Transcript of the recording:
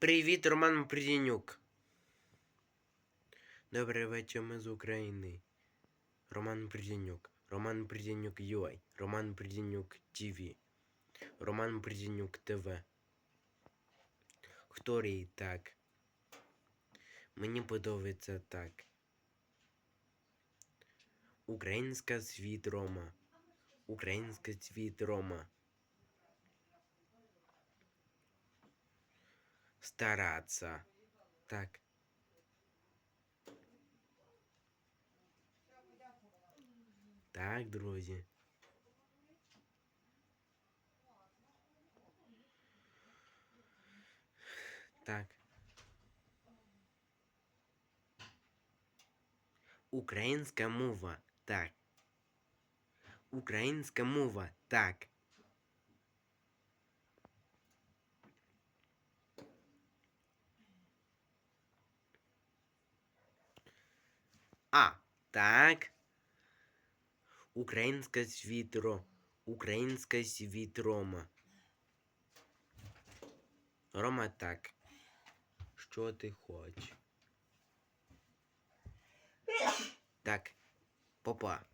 Привіт, Роман Придінюк. Добрий вечір, ми з України. Роман Придінюк. Роман Придінюк UA. Роман Придінюк ТВ. Роман Придінюк ТВ. Хто рій так? Мені подобається так. Українська світ Рома. Українська світ Рома. Стараться. Так. Так, друзі. Так. Українська мова. Так. Українська мова. Так. А. Так. Українська світро. Українська світ Рома. Рома так. Що ти хочеш? Так. Попа.